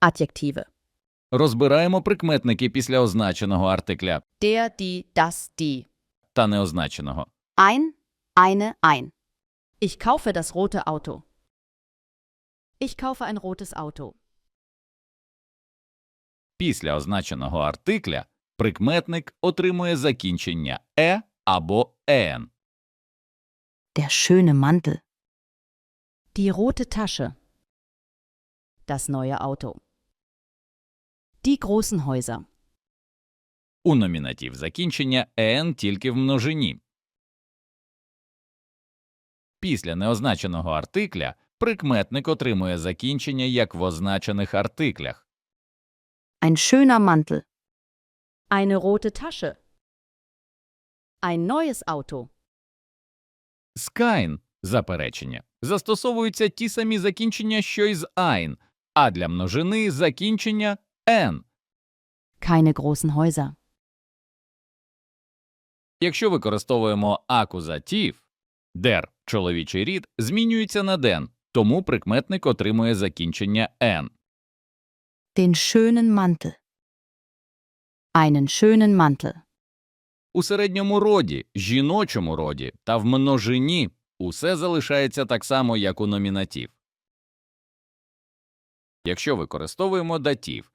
Adjektive. Розбираємо прикметники після означеного артикля Der, die, das, die. та неозначеного. Ein, eine, ein. Ich kaufe das rote Auto. Ich kaufe ein rotes Auto. Після означеного артикля прикметник отримує закінчення е або ен. Der schöne Mantel. Die rote Tasche. Das neue Auto. Die großen Häuser. У номінатив закінчення ен тільки в множині. Після неозначеного артикля прикметник отримує закінчення як в означених артиклях. Ein schöner Mantel. Eine rote Tasche. Ein neues Auto. Скайн заперечення застосовуються ті самі закінчення, що й з айн, а для множини закінчення ен. Keine großen Häuser. Якщо використовуємо акузатив, дер чоловічий рід змінюється на ден, тому прикметник отримує закінчення ен. Den schönen Mantel. Einen schönen Mantel. У середньому роді, жіночому роді та в множині усе залишається так само, як у номінатив. Якщо використовуємо датів,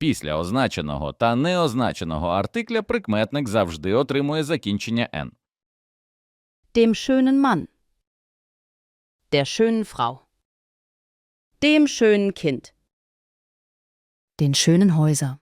після означеного та неозначеного артикля прикметник завжди отримує закінчення «n». Dem schönen Mann. Der schönen Frau. Dem schönen Kind. Den schönen Häuser.